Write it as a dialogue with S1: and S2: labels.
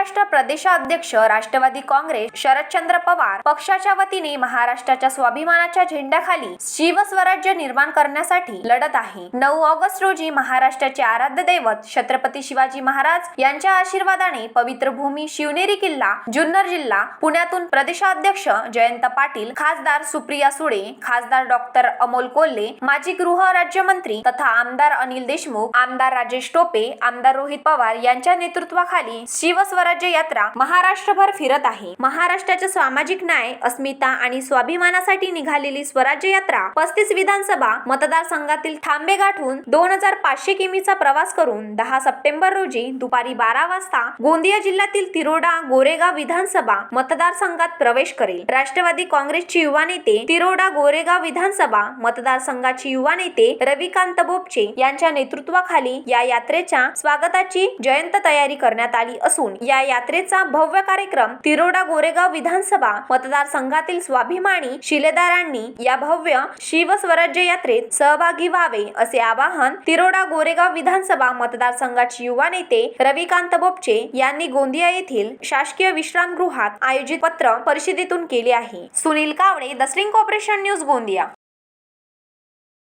S1: महाराष्ट्र प्रदेशाध्यक्ष राष्ट्रवादी काँग्रेस शरदचंद्र पवार पक्षाच्या वतीने महाराष्ट्राच्या स्वाभिमानाच्या झेंड्याखाली शिवस्वराज्य निर्माण करण्यासाठी लढत आहे. नऊ ऑगस्ट रोजी महाराष्ट्राचे आराध्य दैवत छत्रपती शिवाजी महाराज यांच्या आशीर्वादाने पवित्र भूमी शिवनेरी किल्ला जुन्नर जिल्हा पुण्यातून प्रदेशाध्यक्ष जयंत पाटील खासदार सुप्रिया सुळे खासदार डॉक्टर अमोल कोल्हे माजी गृह राज्यमंत्री तथा आमदार अनिल देशमुख आमदार राजेश टोपे आमदार रोहित पवार यांच्या नेतृत्वाखाली शिवस्वराज्य यात्रा महाराष्ट्रभर फिरत आहे. महाराष्ट्राच्या सामाजिक न्याय अस्मिता आणि स्वाभिमानासाठी निघालेली स्वराज्य यात्रा पस्तीस विधानसभा मतदारसंघातील थांबे गाठून दोन हजार पाचशे किमीचा प्रवास करून दहा सप्टेंबर रोजी दुपारी बारा वाजता गोंदिया जिल्ह्यातील तिरोडा गोरेगाव विधानसभा मतदारसंघात प्रवेश करेल. राष्ट्रवादी काँग्रेसचे युवा नेते तिरोडा गोरेगाव विधानसभा मतदारसंघाचे युवा नेते रविकांत बोपचे यांच्या नेतृत्वाखाली या यात्रेच्या स्वागताची जयंत तयारी करण्यात आली असून या यात्रेचा भव्य कार्यक्रम तिरोडा गोरेगाव विधानसभा मतदारसंघातील स्वाभिमानी शिलेदारांनी या भव्य शिवस्वराज्य यात्रेत सहभागी व्हावे असे आवाहन तिरोडा गोरेगाव विधानसभा मतदारसंघाचे युवा नेते रविकांत बोपचे यांनी गोंदिया येथील शासकीय विश्रामगृहात आयोजित पत्र परिषदेतून केले आहे. Sunil Kawade the string corporation news Gondia.